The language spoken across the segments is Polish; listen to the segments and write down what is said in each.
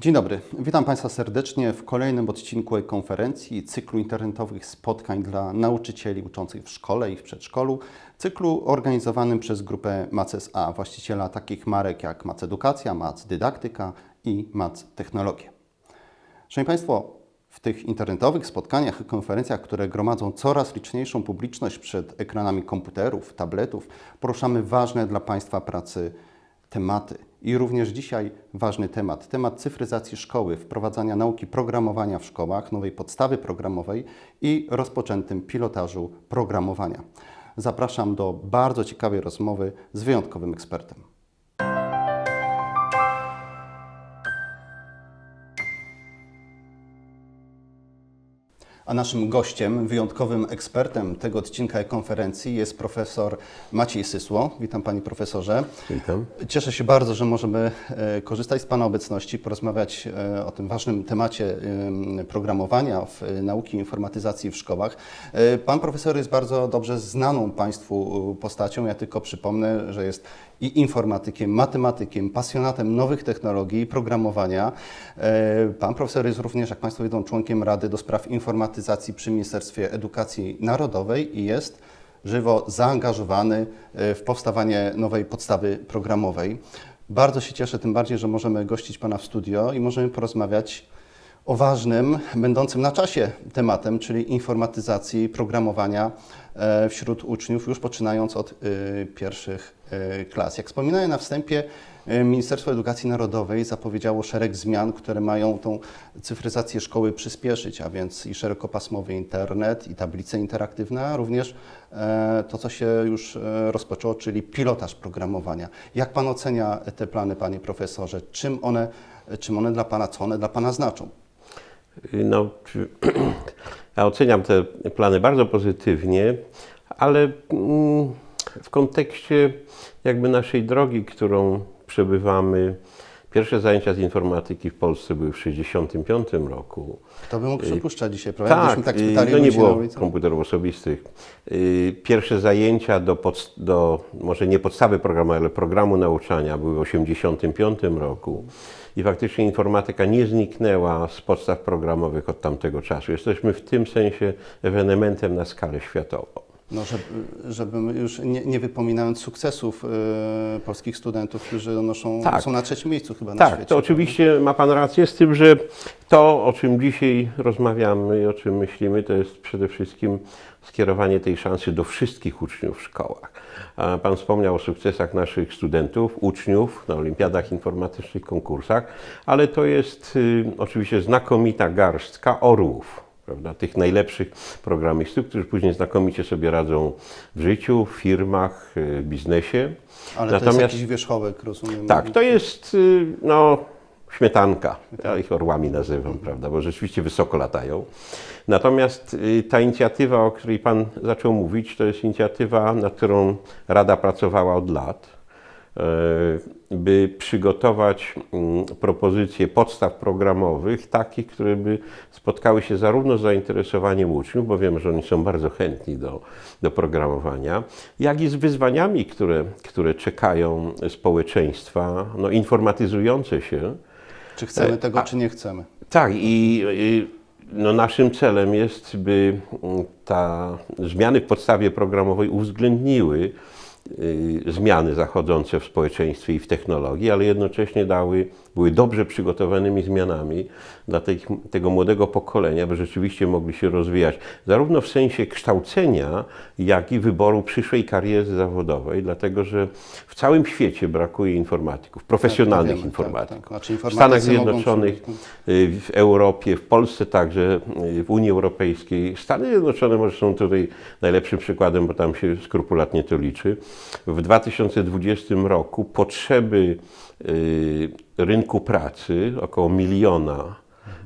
Dzień dobry, witam Państwa serdecznie w kolejnym odcinku e-konferencji cyklu internetowych spotkań dla nauczycieli uczących w szkole i w przedszkolu, cyklu organizowanym przez grupę MAC A, właściciela takich marek jak MAC Edukacja, MAC Dydaktyka i MAC Technologie. Szanowni Państwo, w tych internetowych spotkaniach i konferencjach, które gromadzą coraz liczniejszą publiczność przed ekranami komputerów, tabletów, poruszamy ważne dla Państwa pracy tematy. I również dzisiaj ważny temat, temat cyfryzacji szkoły, wprowadzania nauki programowania w szkołach, nowej podstawy programowej i rozpoczętym pilotażu programowania. Zapraszam do bardzo ciekawej rozmowy z wyjątkowym ekspertem. A naszym gościem, wyjątkowym ekspertem tego odcinka konferencji jest profesor Maciej Sysło. Witam Panie Profesorze. Witam. Cieszę się bardzo, że możemy e, korzystać z Pana obecności, porozmawiać e, o tym ważnym temacie programowania, w, e, nauki informatyzacji w szkołach. Pan profesor jest bardzo dobrze znaną Państwu postacią. Ja tylko przypomnę, że jest i informatykiem, matematykiem, pasjonatem nowych technologii i programowania. E, Pan profesor jest również, jak Państwo wiedzą, członkiem Rady do Spraw Informatyzacji przy Ministerstwie Edukacji Narodowej i jest żywo zaangażowany e, w powstawanie nowej podstawy programowej. Bardzo się cieszę, tym bardziej, że możemy gościć Pana w studio i możemy porozmawiać o ważnym, będącym na czasie tematem, czyli informatyzacji programowania e, wśród uczniów, już poczynając od e, pierwszych e, klas. Jak wspominałem na wstępie, e, Ministerstwo Edukacji Narodowej zapowiedziało szereg zmian, które mają tą cyfryzację szkoły przyspieszyć, a więc i szerokopasmowy internet, i tablice interaktywne, a również e, to, co się już e, rozpoczęło, czyli pilotaż programowania. Jak Pan ocenia te plany, Panie Profesorze? Czym one, czym one dla Pana, co one dla Pana znaczą? No, czy- ja oceniam te plany bardzo pozytywnie, ale mm, w kontekście jakby naszej drogi, którą przebywamy, pierwsze zajęcia z informatyki w Polsce były w 1965 roku. Kto by mógł przypuszczać dzisiaj, prawda? Tak, tak y, spytali no nie było komputerów osobistych. Y, Pierwsze zajęcia do, podst- do może nie podstawy programu, ale programu nauczania były w 1985 roku. I faktycznie informatyka nie zniknęła z podstaw programowych od tamtego czasu. Jesteśmy w tym sensie ewenementem na skalę światową. No, żeby, żeby już nie, nie wypominając sukcesów e, polskich studentów, którzy noszą, Tak. są na trzecim miejscu chyba na Tak, świecie. to oczywiście ma Pan rację z tym, że to, o czym dzisiaj rozmawiamy i o czym myślimy, to jest przede wszystkim skierowanie tej szansy do wszystkich uczniów w szkołach. Pan wspomniał o sukcesach naszych studentów, uczniów na olimpiadach informatycznych, konkursach, ale to jest y, oczywiście znakomita garstka orłów. Prawda, tych najlepszych programistów, którzy później znakomicie sobie radzą w życiu, w firmach, y, biznesie. Ale to jest jakiś wierzchołek, rozumiem. Tak, to jest y, no, śmietanka. Ja ich orłami nazywam, prawda, bo rzeczywiście wysoko latają. Natomiast y, ta inicjatywa, o której Pan zaczął mówić, to jest inicjatywa, nad którą Rada pracowała od lat, by przygotować mm, propozycje podstaw programowych, takich, które by spotkały się zarówno z zainteresowaniem uczniów, bo wiemy, że oni są bardzo chętni do, do programowania, jak i z wyzwaniami, które, które czekają społeczeństwa, no, informatyzujące się. Czy chcemy tego, a- czy nie chcemy? Tak, i i, no, naszym celem jest, by mm, ta zmiany w podstawie programowej uwzględniły zmiany zachodzące w społeczeństwie i w technologii, ale jednocześnie dały, były dobrze przygotowanymi zmianami dla tej, tego młodego pokolenia, by rzeczywiście mogli się rozwijać zarówno w sensie kształcenia, jak i wyboru przyszłej kariery zawodowej, dlatego że w całym świecie brakuje informatyków, profesjonalnych wiemy, tak, informatyków. tak. Znaczy w Stanach mogą Zjednoczonych, y, w Europie, w Polsce także, y, w Unii Europejskiej. Stany Zjednoczone może są tutaj najlepszym przykładem, bo tam się skrupulatnie to liczy. W 2020 roku potrzeby rynku pracy, około miliona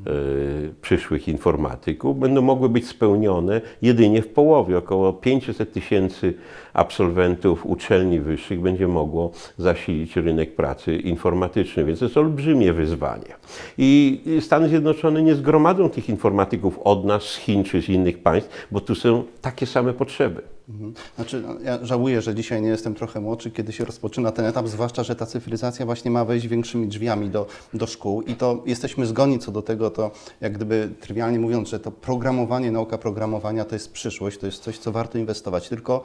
y, przyszłych informatyków, będą mogły być spełnione jedynie w połowie. Około 500 tysięcy absolwentów uczelni wyższych będzie mogło zasilić rynek pracy informatyczny, więc to jest olbrzymie wyzwanie. I Stany Zjednoczone nie zgromadzą tych informatyków od nas, z Chin czy z innych państw, bo tu są takie same potrzeby. Mhm. Znaczy, no, ja żałuję, że dzisiaj nie jestem trochę młodszy, kiedy się rozpoczyna ten etap, zwłaszcza, że ta cyfryzacja właśnie ma wejść większymi drzwiami do, do szkół i to jesteśmy zgodni co do tego, to jak gdyby trywialnie mówiąc, że to programowanie, nauka programowania to jest przyszłość, to jest coś, co warto inwestować, tylko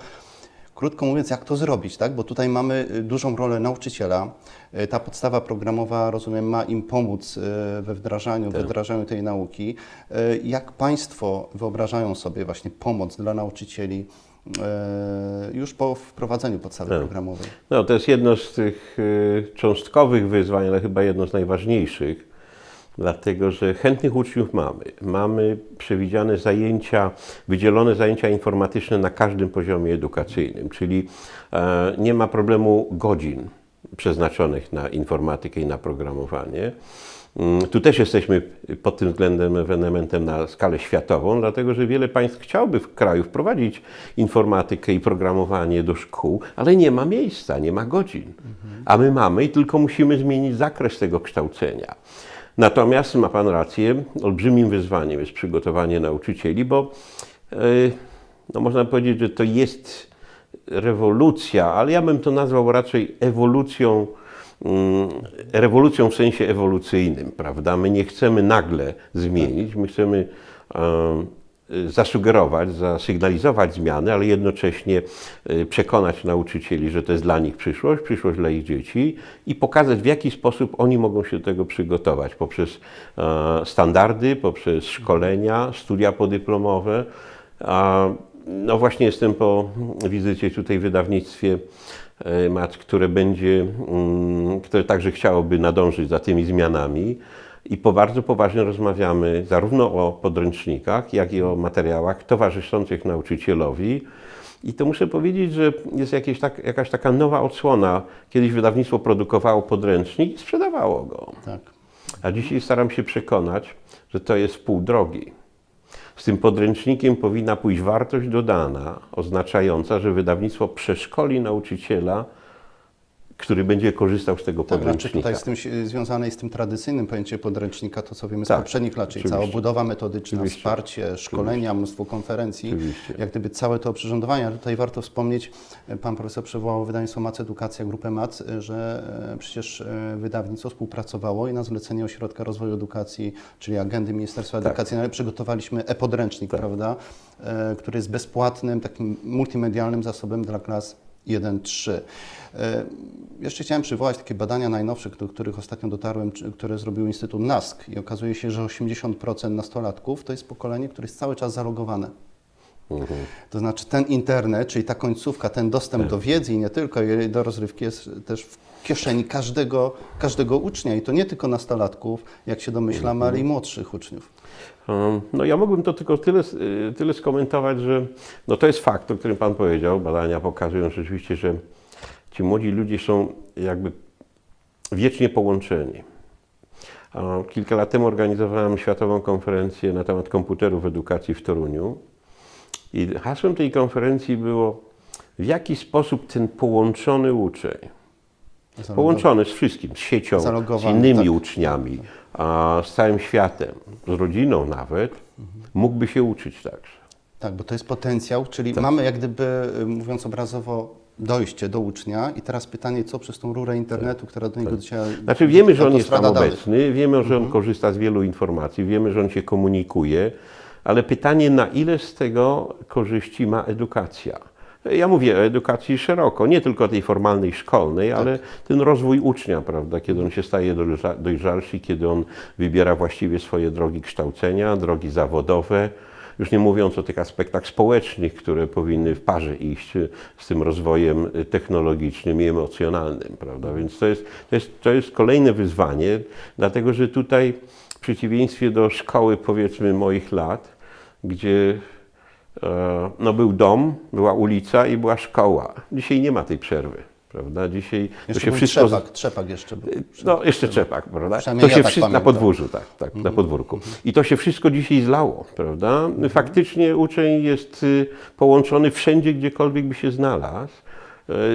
Krótko mówiąc, jak to zrobić, tak? Bo tutaj mamy y, dużą rolę nauczyciela. Y, Ta podstawa programowa, rozumiem, ma im pomóc y, we wdrażaniu, we wdrażaniu tej nauki. Jak Państwo wyobrażają sobie właśnie pomoc dla nauczycieli już po wprowadzeniu podstawy Tak. programowej? No, to jest jedno z tych y, cząstkowych wyzwań, ale chyba jedno z najważniejszych, dlatego że chętnych uczniów mamy. Mamy przewidziane zajęcia, wydzielone zajęcia informatyczne na każdym poziomie edukacyjnym, czyli e, nie ma problemu godzin przeznaczonych na informatykę i na programowanie. Mm, Tu też jesteśmy pod tym względem ewenementem na skalę światową, dlatego że wiele państw chciałoby w kraju wprowadzić informatykę i programowanie do szkół, ale nie ma miejsca, nie ma godzin. A my mamy i tylko musimy zmienić zakres tego kształcenia. Natomiast ma Pan rację, olbrzymim wyzwaniem jest przygotowanie nauczycieli, bo yy, no można powiedzieć, że to jest rewolucja, ale ja bym to nazwał raczej ewolucją, rewolucją w sensie ewolucyjnym, prawda? My nie chcemy nagle zmienić, my chcemy em, zasugerować, zasygnalizować zmiany, ale jednocześnie e, przekonać nauczycieli, że to jest dla nich przyszłość, przyszłość dla ich dzieci i pokazać, w jaki sposób oni mogą się do tego przygotować poprzez e, standardy, poprzez szkolenia, studia podyplomowe. No właśnie jestem po wizycie tutaj w wydawnictwie Mat, które będzie, mm, które także chciałoby nadążyć za tymi zmianami. I po bardzo poważnie rozmawiamy zarówno o podręcznikach, jak i o materiałach towarzyszących nauczycielowi. I to muszę powiedzieć, że jest jakieś tak, jakaś taka nowa odsłona. Kiedyś wydawnictwo produkowało podręcznik i sprzedawało go. Tak. A dzisiaj staram się przekonać, że to jest pół drogi. Z tym podręcznikiem powinna pójść wartość dodana, oznaczająca, że wydawnictwo przeszkoli nauczyciela, który będzie korzystał z tego Tak, znaczy podręcznika. tutaj z tym związane jest z tym tradycyjnym pojęciem podręcznika, to co wiemy z Tak, poprzednich lat, czyli oczywiście. cała budowa metodyczna, Oczywiście. wsparcie, szkolenia, mnóstwo konferencji, Oczywiście. jak gdyby całe to oprzyrządowanie. Ale Tutaj warto wspomnieć, e, pan profesor przywołał wydawnictwo Mac Edukacja, grupę Mac, że e, przecież e, wydawnictwo współpracowało i na zlecenie Ośrodka Rozwoju Edukacji, czyli agendy Ministerstwa Tak. Edukacji, przygotowaliśmy e-podręcznik, prawda, e, który jest bezpłatnym, takim multimedialnym zasobem dla klas 1-3. E, Jeszcze chciałem przywołać takie badania najnowsze, do których ostatnio dotarłem, które zrobił Instytut NASK i okazuje się, że 80% nastolatków to jest pokolenie, które jest cały czas zalogowane. Mhm. To znaczy ten internet, czyli ta końcówka, ten dostęp do wiedzy i nie tylko, i do rozrywki jest też w kieszeni każdego, każdego ucznia i to nie tylko nastolatków, jak się domyślamy, Mhm. ale i młodszych uczniów. No ja mógłbym to tylko tyle, y, tyle skomentować, że no to jest fakt, o którym Pan powiedział. Badania pokazują rzeczywiście, że ci młodzi ludzie są jakby wiecznie połączeni. Kilka lat temu organizowałem światową konferencję na temat komputerów w edukacji w Toruniu i hasłem tej konferencji było w jaki sposób ten połączony uczeń, połączony z wszystkim, z siecią, z innymi tak. uczniami, a z całym światem, z rodziną nawet, mógłby się uczyć także. Tak, bo to jest potencjał, czyli Tak. mamy jak gdyby, y, mówiąc obrazowo, dojście do ucznia i teraz pytanie, co przez tą rurę internetu, która do niego dociera. Znaczy wiemy, że on jest tam obecny, wiemy, że on korzysta z wielu informacji, wiemy, że on się komunikuje, ale pytanie, na ile z tego korzyści ma edukacja? Ja mówię o edukacji szeroko, nie tylko tej formalnej, szkolnej, ale ten rozwój ucznia, prawda, kiedy on się staje dojrza- dojrzalszy, kiedy on wybiera właściwie swoje drogi kształcenia, drogi zawodowe, już nie mówiąc o tych aspektach społecznych, które powinny w parze iść z tym rozwojem technologicznym i emocjonalnym, prawda? Więc to jest, to jest, to jest kolejne wyzwanie, dlatego że tutaj w przeciwieństwie do szkoły powiedzmy moich lat, gdzie no, był dom, była ulica i była szkoła. Dzisiaj nie ma tej przerwy, prawda? Dzisiaj to Jeszcze się był wszystko... trzepak, trzepak jeszcze był. no, jeszcze czepak, prawda? To ja się tak wszystko na podwórzu, tak, tak, na podwórku. I to się wszystko dzisiaj zlało, prawda? Faktycznie uczeń jest y, połączony wszędzie, gdziekolwiek by się znalazł,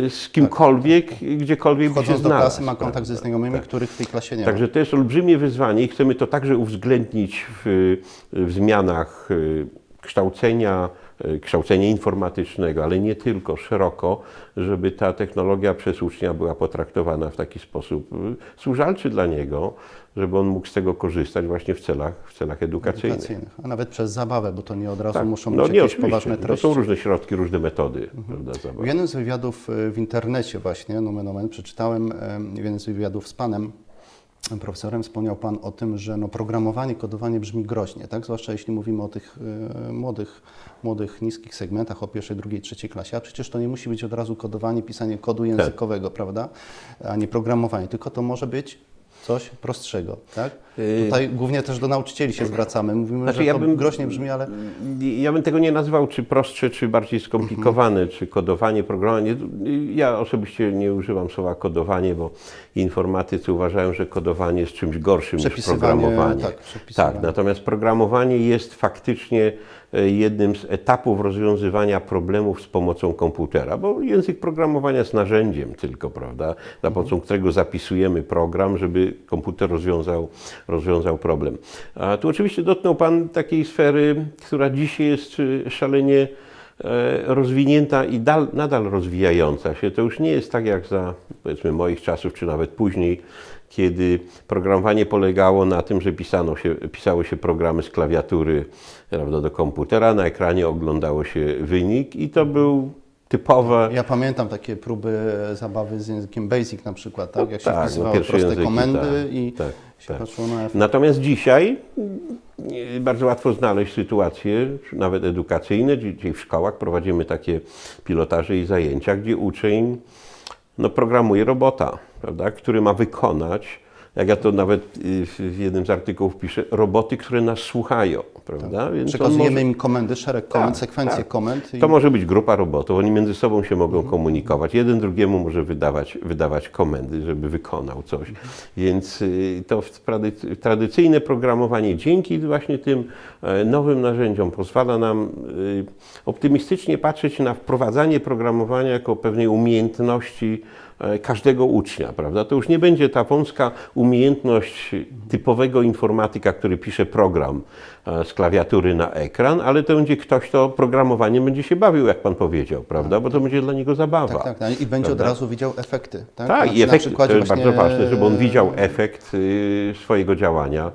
y, z kimkolwiek, gdziekolwiek by się Wchodząc do znalazł. klasy ma kontakt ze znajomymi, których w tej klasie nie ma. Także to jest olbrzymie wyzwanie i chcemy to także uwzględnić w, w zmianach y, kształcenia, e, kształcenia informatycznego, ale nie tylko, szeroko, żeby ta technologia przez ucznia była potraktowana w taki sposób e, służalczy dla niego, żeby on mógł z tego korzystać właśnie w celach, w celach edukacyjnych. edukacyjnych, a nawet przez zabawę, bo to nie od razu Tak. muszą no być nie, jakieś poważne To treści. Mhm. są różne środki, różne metody prawda, W jednym z wywiadów y, w internecie właśnie, nomen omen, przeczytałem w jednym z wywiadów z Panem, profesorem, wspomniał Pan o tym, że no, programowanie, kodowanie brzmi groźnie, tak? zwłaszcza jeśli mówimy o tych y, młodych, młodych, niskich segmentach, o pierwszej, drugiej, trzeciej klasie, a przecież to nie musi być od razu kodowanie, pisanie kodu językowego, prawda, a nie programowanie, tylko to może być coś prostszego, tak? Y- Tutaj głównie też do nauczycieli się zwracamy, mówimy, Znaczy, że ja to bym- groźnie brzmi, ale Ja bym tego nie nazwał czy prostsze, czy bardziej skomplikowane, czy kodowanie, programowanie. Ja osobiście nie używam słowa kodowanie, bo informatycy uważają, że kodowanie jest czymś gorszym niż programowanie. tak, tak, natomiast programowanie jest faktycznie jednym z etapów rozwiązywania problemów z pomocą komputera, bo język programowania jest narzędziem tylko, prawda, za Mhm. pomocą którego zapisujemy program, żeby komputer rozwiązał, rozwiązał problem. A tu oczywiście dotknął Pan takiej sfery, która dzisiaj jest y, szalenie e, rozwinięta i dal, nadal rozwijająca się. To już nie jest tak jak za powiedzmy moich czasów, czy nawet później, kiedy programowanie polegało na tym, że pisano się, pisało się programy z klawiatury prawda, do komputera, na ekranie oglądało się wynik i to był typowe Ja pamiętam takie próby zabawy z językiem Basic na przykład, tak? Jak się tak, no wpisywało pierwsze proste języki, komendy tak, i tak, się tak. patrzyło na efekt. Natomiast dzisiaj bardzo łatwo znaleźć sytuacje, nawet edukacyjne, gdzie w szkołach prowadzimy takie pilotaże i zajęcia, gdzie uczeń no, programuje robota, prawda, który ma wykonać, jak ja to nawet y, w w jednym z artykułów piszę, roboty, które nas słuchają, prawda? On Przekazujemy może- im komendy, szereg komend, Tak, sekwencje tak. komend. I to może być grupa robotów, oni między sobą się mogą komunikować. Jeden drugiemu może wydawać, wydawać komendy, żeby wykonał coś. Więc y, to tradycyjne programowanie dzięki właśnie tym e, nowym narzędziom pozwala nam y, optymistycznie patrzeć na wprowadzanie programowania jako pewnej umiejętności każdego ucznia, prawda? To już nie będzie ta wąska umiejętność typowego informatyka, który pisze program e, z klawiatury na ekran, ale to będzie ktoś, kto programowaniem będzie się bawił, jak pan powiedział, prawda? Bo to będzie dla niego zabawa. tak, tak, tak. I będzie od Prawda? razu widział efekty. Tak, Tak, Znaczy, i na efekt, to jest właśnie- bardzo ważne, żeby on widział efekt y, swojego działania e,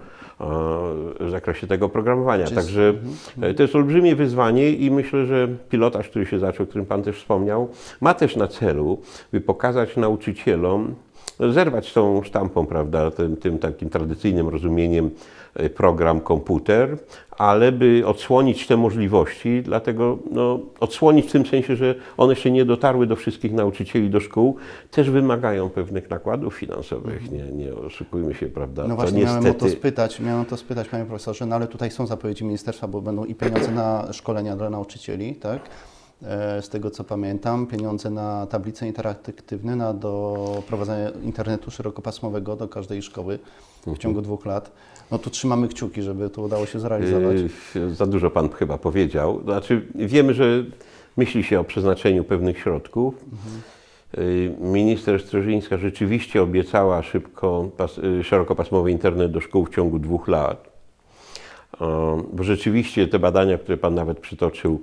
w zakresie tego programowania. Czy- Także e, to jest olbrzymie wyzwanie i myślę, że pilotaż, który się zaczął, o którym Pan też wspomniał, ma też na celu, by pokazać nauczycielom, zerwać z tą sztampą, prawda, tym, tym takim tradycyjnym rozumieniem program, komputer, ale by odsłonić te możliwości, dlatego no, odsłonić w tym sensie, że one jeszcze nie dotarły do wszystkich nauczycieli, do szkół, też wymagają pewnych nakładów finansowych, nie, nie oszukujmy się, prawda, No to właśnie, miałem o niestety... to spytać, miałem o to spytać, panie profesorze, no ale tutaj są zapowiedzi ministerstwa, bo będą i pieniądze na szkolenia dla nauczycieli, tak? E, Z tego co pamiętam, pieniądze na tablice interaktywne, na do prowadzenia internetu szerokopasmowego do każdej szkoły w ciągu dwóch lat. No tu trzymamy kciuki, żeby to udało się zrealizować. Yy, Za dużo Pan chyba powiedział. Znaczy, wiemy, że myśli się o przeznaczeniu pewnych środków. Yy, Minister Strzeżyńska rzeczywiście obiecała szybko, pas, szerokopasmowy internet do szkół w ciągu dwóch lat. Bo rzeczywiście te badania, które Pan nawet przytoczył,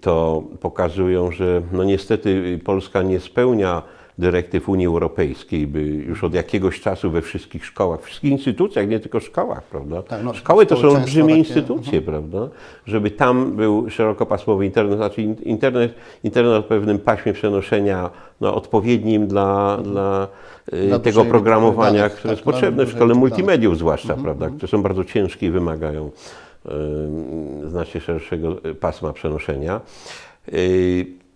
to pokazują, że no niestety Polska nie spełnia dyrektyw Unii Europejskiej, by już od jakiegoś czasu we wszystkich szkołach, wszystkich instytucjach, nie tylko szkołach, prawda? Tak, no, Szkoły to są olbrzymie takie, instytucje, prawda? Żeby tam był szerokopasmowy internet, znaczy in- internet, internet o pewnym paśmie przenoszenia no, odpowiednim dla, dla, y, Dla tego programowania, danych, które jest tak, potrzebne w szkole multimediów zwłaszcza, prawda? Które są bardzo ciężkie i wymagają y, znacznie szerszego y, pasma przenoszenia.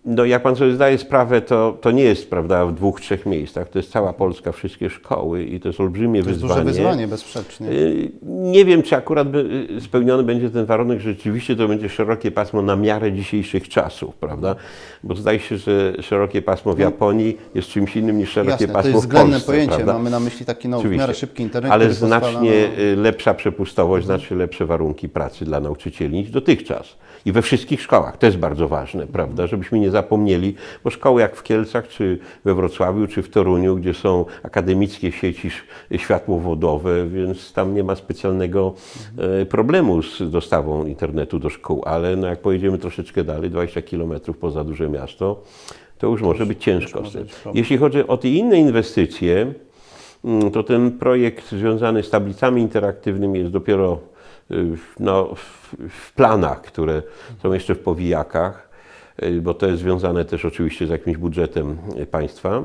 No jak pan sobie zdaje sprawę, to, to nie jest prawda, w dwóch, trzech miejscach. To jest cała Polska, wszystkie szkoły i to jest olbrzymie To jest wyzwanie. duże wyzwanie, bezsprzecznie. Y, Nie wiem, czy akurat y, spełniony będzie ten warunek, że rzeczywiście to będzie szerokie pasmo na miarę dzisiejszych czasów, prawda? Bo zdaje się, że szerokie pasmo w Japonii jest czymś innym niż szerokie Jasne, to pasmo jest w względne Polsce, pojęcie. prawda? Mamy na myśli taki no, w miarę szybki internet, Ale no- znacznie na... y, lepsza przepustowość, znacznie lepsze warunki pracy dla nauczycieli niż dotychczas. I we wszystkich szkołach. To jest bardzo ważne, prawda? Żebyśmy nie nie zapomnieli, bo szkoły jak w Kielcach, czy we Wrocławiu, czy w Toruniu, gdzie są akademickie sieci światłowodowe, więc tam nie ma specjalnego e, problemu z dostawą internetu do szkół, ale no jak pojedziemy troszeczkę dalej, 20 kilometrów poza duże miasto, to już może być ciężko. Jeśli chodzi o te inne inwestycje, mm, to ten projekt związany z tablicami interaktywnymi jest dopiero y, no, w, planach, które są jeszcze w powijakach, bo to jest związane też oczywiście z jakimś budżetem y, państwa.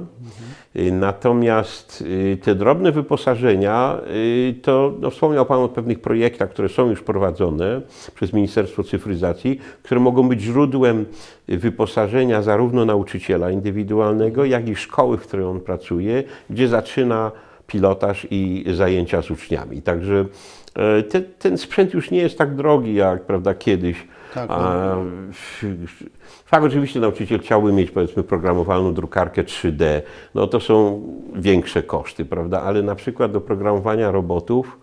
Y, Natomiast y, te drobne wyposażenia, y, to no, wspomniał Pan o pewnych projektach, które są już prowadzone przez Ministerstwo Cyfryzacji, które mogą być źródłem y, wyposażenia zarówno nauczyciela indywidualnego, jak i szkoły, w której on pracuje, gdzie zaczyna pilotaż i zajęcia z uczniami. Także e, te, ten sprzęt już nie jest tak drogi jak prawda, kiedyś. Tak, A, fakt, oczywiście nauczyciel chciałby mieć powiedzmy programowalną drukarkę 3D, no to są większe koszty, prawda, ale na przykład do programowania robotów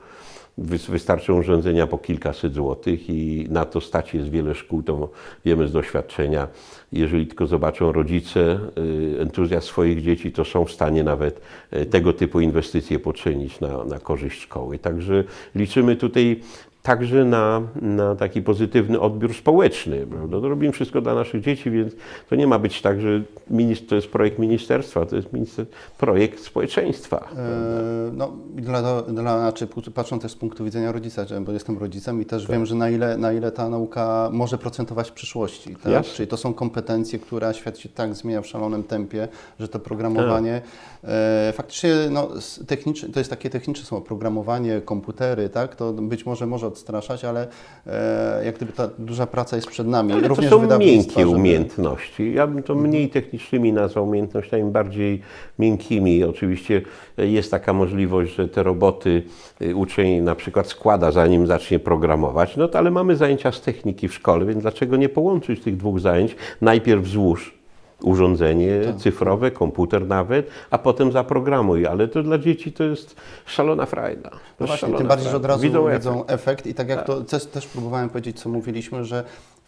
wys- wystarczą urządzenia po kilkaset złotych i na to stać jest wiele szkół, to wiemy z doświadczenia. Jeżeli tylko zobaczą rodzice y, entuzjazm swoich dzieci, to są w stanie nawet y, tego typu inwestycje poczynić na, na korzyść szkoły. Także liczymy tutaj także na, na taki pozytywny odbiór społeczny. Prawda? To robimy wszystko dla naszych dzieci, więc to nie ma być tak, że minis- to jest projekt ministerstwa, to jest minister- projekt społeczeństwa. E, No, dla, dla, znaczy, patrząc też z punktu widzenia rodzica, bo jestem rodzicem i też wiem, że na ile, na ile ta nauka może procentować w przyszłości. Tak? Jasne. Czyli to są kompetencje, które świat się tak zmienia w szalonym tempie, że to programowanie e, faktycznie no, techniczne, to jest takie techniczne słowo, programowanie, komputery, tak? To być może może odstraszać, ale e, jak gdyby ta duża praca jest przed nami. Ale to Również są wydawnictwa, miękkie żeby- umiejętności. Ja bym to mniej technicznymi nazwał umiejętnościami, bardziej miękkimi. Oczywiście jest taka możliwość, że te roboty y, uczeń na przykład składa, zanim zacznie programować. No to ale mamy zajęcia z techniki w szkole, więc dlaczego nie połączyć tych dwóch zajęć? Najpierw złóż urządzenie Tak. cyfrowe, komputer nawet, a potem zaprogramuj. Ale to dla dzieci to jest szalona frajda. To No właśnie, szalona tym bardziej, że od frajda. razu Widzą widzą, efekt. efekt i tak jak to też, też próbowałem powiedzieć, co mówiliśmy, że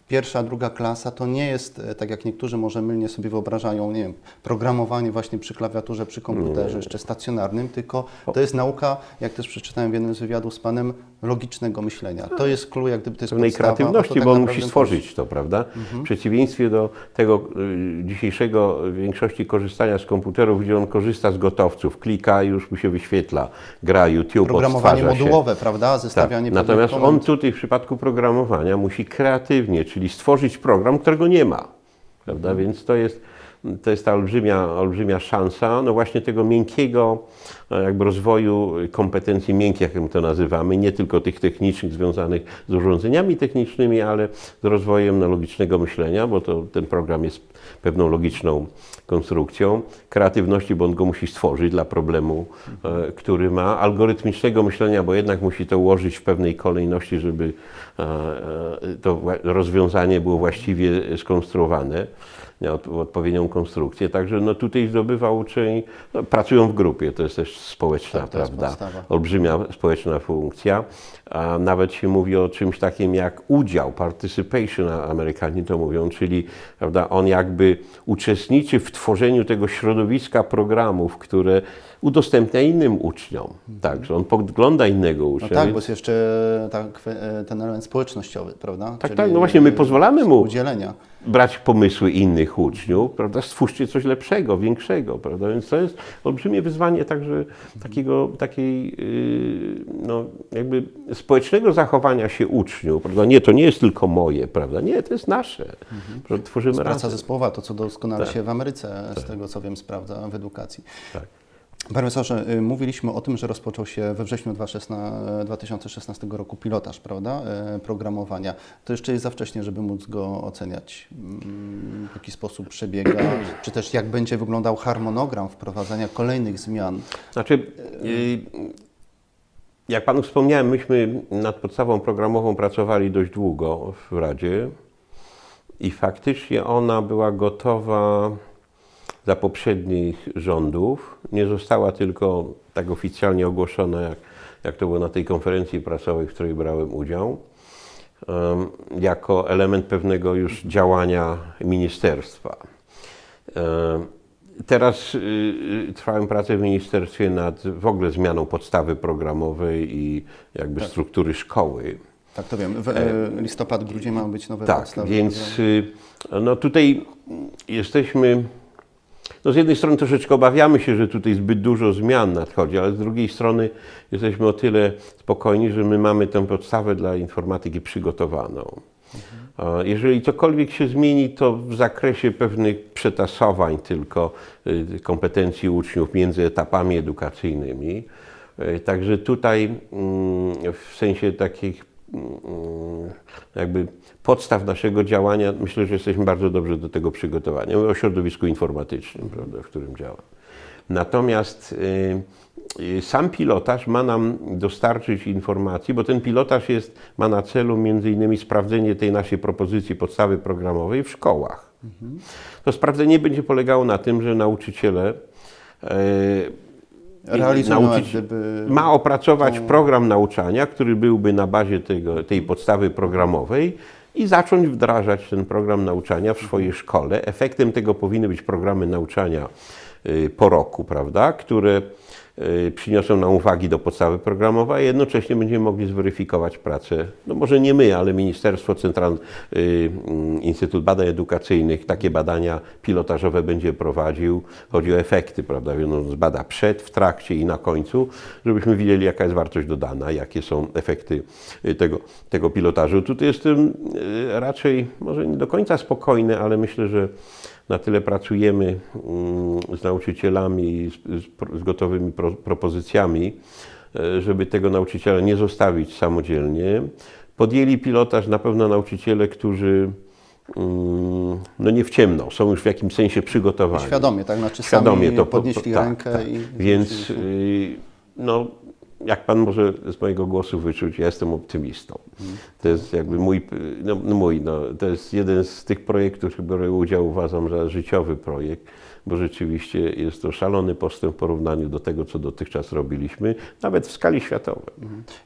pierwsza, druga klasa to nie jest, e, tak jak niektórzy może mylnie sobie wyobrażają, nie wiem, programowanie właśnie przy klawiaturze, przy komputerze, jeszcze stacjonarnym, tylko to jest nauka, jak też przeczytałem w jednym z wywiadów z Panem, logicznego myślenia. To jest clue, jak gdyby to jest pewnej podstawa, kreatywności, tak bo on musi stworzyć to, prawda? W przeciwieństwie do tego y, dzisiejszego w większości korzystania z komputerów, gdzie on korzysta z gotowców, klika i już mu się wyświetla, gra YouTube, Programowanie odtwarza się. modułowe, prawda? Tak. Zestawianie Natomiast pewnych on tutaj w przypadku programowania musi kreatywnie, czyli stworzyć program, którego nie ma. Prawda? Mhm. Więc to jest, to jest ta olbrzymia, olbrzymia szansa, no właśnie tego miękkiego e, jakby rozwoju kompetencji miękkich, jak my to nazywamy, nie tylko tych technicznych związanych z urządzeniami technicznymi, ale z rozwojem no, logicznego myślenia, bo to, ten program jest pewną logiczną konstrukcją, kreatywności, bo on go musi stworzyć dla problemu, e, który ma, algorytmicznego myślenia, bo jednak musi to ułożyć w pewnej kolejności, żeby e, to rozwiązanie było właściwie skonstruowane, miał od- odpowiednią konstrukcję. Także no, tutaj zdobywa uczeń, no, pracują w grupie, to jest też społeczna, Tak, prawda? olbrzymia społeczna funkcja. A nawet się mówi o czymś takim jak udział, participation, a Amerykanie to mówią, czyli prawda, on jakby uczestniczy w tworzeniu tego środowiska programów, które udostępnia innym uczniom. Tak, że on podgląda innego ucznia. No tak, więc- bo jest jeszcze ta, ten element społecznościowy, prawda? Tak, tak, no właśnie, my pozwalamy mu. Udzielenia. Brać pomysły innych uczniów, prawda? Stwórzcie coś lepszego, większego, prawda? Więc to jest olbrzymie wyzwanie także takiego, takiej, yy, no, jakby społecznego zachowania się uczniów, prawda? Nie, to nie jest tylko moje, prawda? Nie, to jest nasze. Prawda? Tworzymy Praca zespołowa, to co doskonale Tak. się w Ameryce, z tego co wiem, sprawdza w edukacji. Tak. Panie profesorze, y, mówiliśmy o tym, że rozpoczął się we wrześniu 2016 2016 roku pilotaż, prawda, y, programowania. To jeszcze jest za wcześnie, żeby móc go oceniać. Mm, W jaki sposób przebiega, czy też jak będzie wyglądał harmonogram wprowadzania kolejnych zmian. Znaczy, yy, jak panu wspomniałem, myśmy nad podstawą programową pracowali dość długo w Radzie i faktycznie ona była gotowa za poprzednich rządów. Nie została tylko tak oficjalnie ogłoszona, jak, jak to było na tej konferencji prasowej, w której brałem udział. jako element pewnego już działania ministerstwa. Teraz y, y, trwałem pracę w ministerstwie nad w ogóle zmianą podstawy programowej i jakby struktury szkoły. Tak, to wiem. W, e, listopad, grudzień mają być nowe Tak, podstawy. więc y, no tutaj jesteśmy. No z jednej strony troszeczkę obawiamy się, że tutaj zbyt dużo zmian nadchodzi, ale z drugiej strony jesteśmy o tyle spokojni, że my mamy tę podstawę dla informatyki przygotowaną. Jeżeli cokolwiek się zmieni, to w zakresie pewnych przetasowań tylko y, kompetencji uczniów między etapami edukacyjnymi. Y, Także tutaj mm, w sensie takich jakby podstaw naszego działania, myślę, że jesteśmy bardzo dobrze do tego przygotowani. Mówię o środowisku informatycznym, prawda, w którym działam. Natomiast y, y, sam pilotaż ma nam dostarczyć informacji, bo ten pilotaż jest, ma na celu między innymi sprawdzenie tej naszej propozycji podstawy programowej w szkołach. To sprawdzenie będzie polegało na tym, że nauczyciele nauczyć- gdyby ma opracować program nauczania, który byłby na bazie tego, tej podstawy programowej i zacząć wdrażać ten program nauczania w swojej szkole. Efektem tego powinny być programy nauczania y, po roku, prawda, które przyniosą nam uwagi do podstawy programowej, a jednocześnie będziemy mogli zweryfikować pracę, no może nie my, ale Ministerstwo Centralne, y, mm, Instytut Badań Edukacyjnych takie badania pilotażowe będzie prowadził. Chodzi o efekty, prawda, więc on zbada przed, w trakcie i na końcu, żebyśmy widzieli jaka jest wartość dodana, jakie są efekty y, tego, tego pilotażu. Tutaj jestem y, raczej, może nie do końca spokojny, ale myślę, że na tyle pracujemy mm, z nauczycielami, z, z, gotowymi pro, propozycjami, e, żeby tego nauczyciela nie zostawić samodzielnie. Podjęli pilotaż na pewno nauczyciele, którzy mm, no nie w ciemno, są już w jakimś sensie przygotowani. świadomie, tak? Znaczy Świadomie to po- podnieśli tak, rękę tak. i... Więc y, no, jak pan może z mojego głosu wyczuć, ja jestem optymistą. To jest jakby mój, no, no mój, no, to jest jeden z tych projektów, w których biorę udział, uważam za życiowy projekt, bo rzeczywiście jest to szalony postęp w porównaniu do tego, co dotychczas robiliśmy, nawet w skali światowej.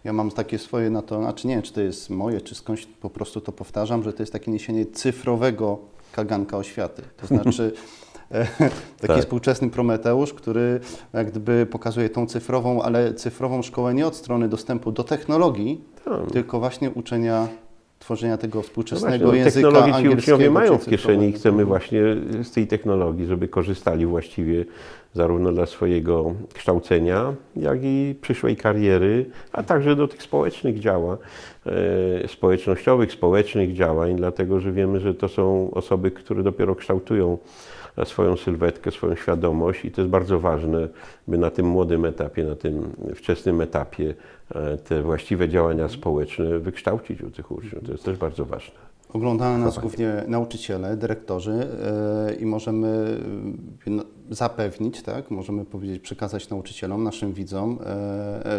Ja mam takie swoje na to, znaczy nie wiem, czy to jest moje, czy skądś po prostu to powtarzam, że to jest takie niesienie cyfrowego kaganka oświaty. To znaczy taki Tak. współczesny Prometeusz, który jak gdyby pokazuje tą cyfrową, ale cyfrową szkołę nie od strony dostępu do technologii, Tak. tylko właśnie uczenia, tworzenia tego No współczesnego właśnie, no, języka technologii ci uczniowie mają w kieszeni i chcemy właśnie z tej technologii, żeby korzystali właściwie zarówno dla swojego kształcenia, jak i przyszłej kariery, a także do tych społecznych działań, e, społecznościowych, społecznych działań, dlatego że wiemy, że to są osoby, które dopiero kształtują swoją sylwetkę, swoją świadomość i to jest bardzo ważne, by na tym młodym etapie, na tym wczesnym etapie e, te właściwe działania społeczne wykształcić u tych uczniów. To jest też bardzo ważne. Oglądają nas głównie nauczyciele, dyrektorzy e, i możemy e, no, zapewnić, tak, możemy powiedzieć, przekazać nauczycielom, naszym widzom,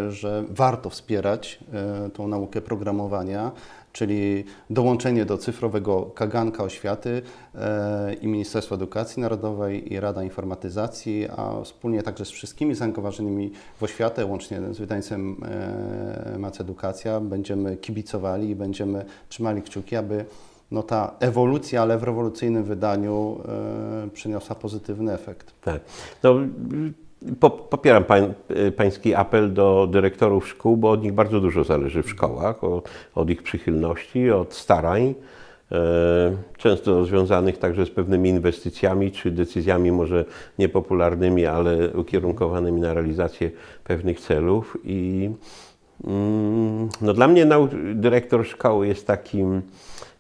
że warto wspierać tą naukę programowania, czyli dołączenie do cyfrowego kaganka oświaty e, i Ministerstwo Edukacji Narodowej i Rada Informatyzacji, a wspólnie także z wszystkimi zaangażowanymi w oświatę, łącznie z wydańcem e, Mac Edukacja, będziemy kibicowali i będziemy trzymali kciuki, aby no, ta ewolucja, ale w rewolucyjnym wydaniu e, przyniosła pozytywny efekt. Tak. No, popieram pań, pański apel do dyrektorów szkół, bo od nich bardzo dużo zależy w szkołach, o, od ich przychylności, od starań, e, często związanych także z pewnymi inwestycjami czy decyzjami może niepopularnymi, ale ukierunkowanymi na realizację pewnych celów. I mm, no, dla mnie dyrektor szkoły jest takim,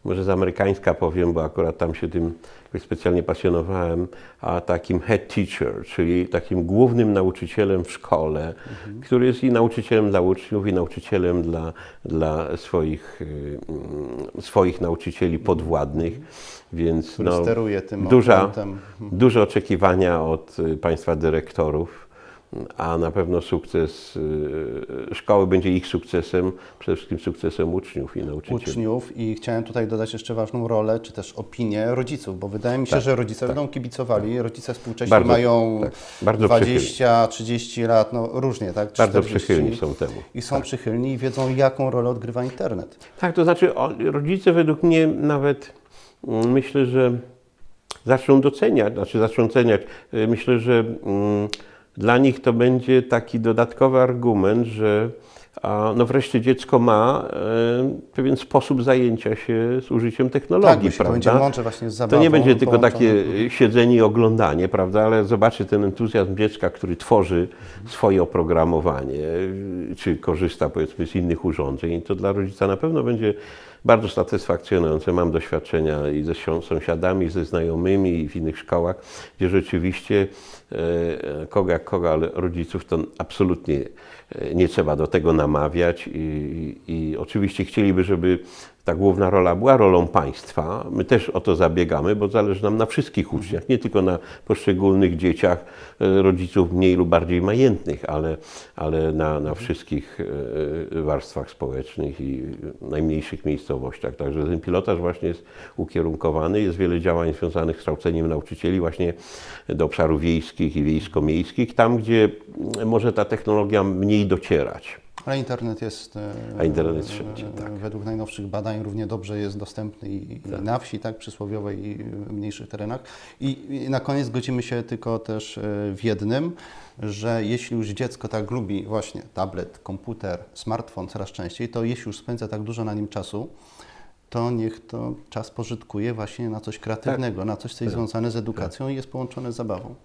może z amerykańska powiem, bo akurat tam się tym jakoś specjalnie pasjonowałem, a takim head teacher, czyli takim głównym nauczycielem w szkole, który jest i nauczycielem dla uczniów, i nauczycielem dla, dla swoich, y, mm, swoich nauczycieli podwładnych, więc Który steruje tym duża, okrętem. duże oczekiwania od y, Państwa dyrektorów. A na pewno sukces y, szkoły będzie ich sukcesem, przede wszystkim sukcesem uczniów i nauczycieli. uczniów i chciałem tutaj dodać jeszcze ważną rolę, czy też opinię rodziców, bo wydaje mi się, Tak, że rodzice będą kibicowali. Rodzice współcześni Bardzo, mają tak, bardzo 20, 30 lat, no różnie, tak? Bardzo 40. przychylni są temu. I są przychylni i wiedzą, jaką rolę odgrywa internet. Tak, to znaczy rodzice według mnie nawet mm, myślę, że zaczną doceniać, znaczy zaczną doceniać. Y, Myślę, że mm, dla nich to będzie taki dodatkowy argument, że a, no wreszcie dziecko ma e, pewien sposób zajęcia się z użyciem technologii, Tak, prawda? będzie właśnie z zabawą. To nie będzie tylko połączone. takie siedzenie i oglądanie, prawda, ale zobaczy ten entuzjazm dziecka, który tworzy swoje oprogramowanie, y, czy korzysta powiedzmy z innych urządzeń. To dla rodzica na pewno będzie bardzo satysfakcjonujące. Mam doświadczenia i ze sąsiadami, ze znajomymi i w innych szkołach, gdzie rzeczywiście e, kogo jak kogo, ale rodziców to absolutnie e, nie trzeba do tego namawiać i, i oczywiście chcieliby, żeby ta główna rola była rolą państwa. My też o to zabiegamy, bo zależy nam na wszystkich uczniach, nie tylko na poszczególnych dzieciach e, rodziców mniej lub bardziej majętnych, ale, ale na, na wszystkich e, warstwach społecznych i najmniejszych miejscowościach. Także ten pilotaż właśnie jest ukierunkowany. Jest wiele działań związanych z kształceniem nauczycieli właśnie do obszarów wiejskich i wiejsko-miejskich, tam gdzie może ta technologia mniej docierać. Ale internet jest, e, A internet jest wszędzie, e, tak. według najnowszych badań równie dobrze jest dostępny i, i na wsi, tak, przysłowiowej i w mniejszych terenach. I, I na koniec zgodzimy się tylko też e, w jednym, że jeśli już dziecko tak lubi właśnie tablet, komputer, smartfon coraz częściej, to jeśli już spędza tak dużo na nim czasu, to niech to czas pożytkuje właśnie na coś kreatywnego, na coś, co jest związane z edukacją i jest połączone z zabawą.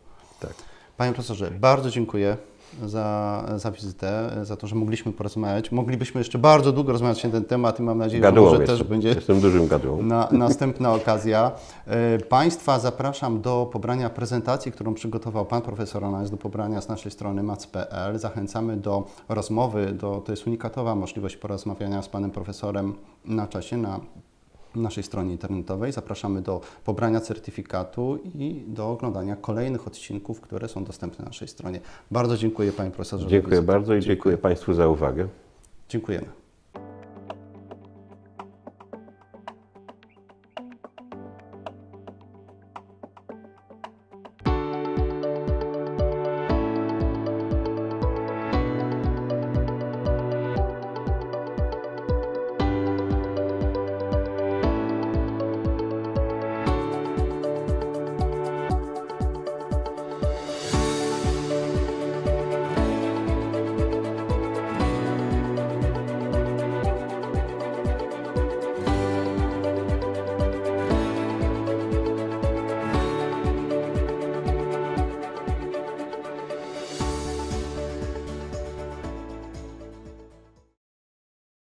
Tak. Panie profesorze, bardzo dziękuję za, za wizytę, za to, że mogliśmy porozmawiać. Moglibyśmy jeszcze bardzo długo rozmawiać na ten temat i mam nadzieję, Gadułą że może też będzie Jestem dużym gadułą. na, następna okazja. E, Państwa zapraszam do pobrania prezentacji, którą przygotował Pan Profesor. Ona jest do pobrania z naszej strony mac.pl. Zachęcamy do rozmowy, do, to jest unikatowa możliwość porozmawiania z Panem Profesorem na czasie, na naszej stronie internetowej. Zapraszamy do pobrania certyfikatu i do oglądania kolejnych odcinków, które są dostępne na naszej stronie. Bardzo dziękuję Panie Profesorze. Dziękuję bardzo i dziękuję Państwu za uwagę. Dziękujemy.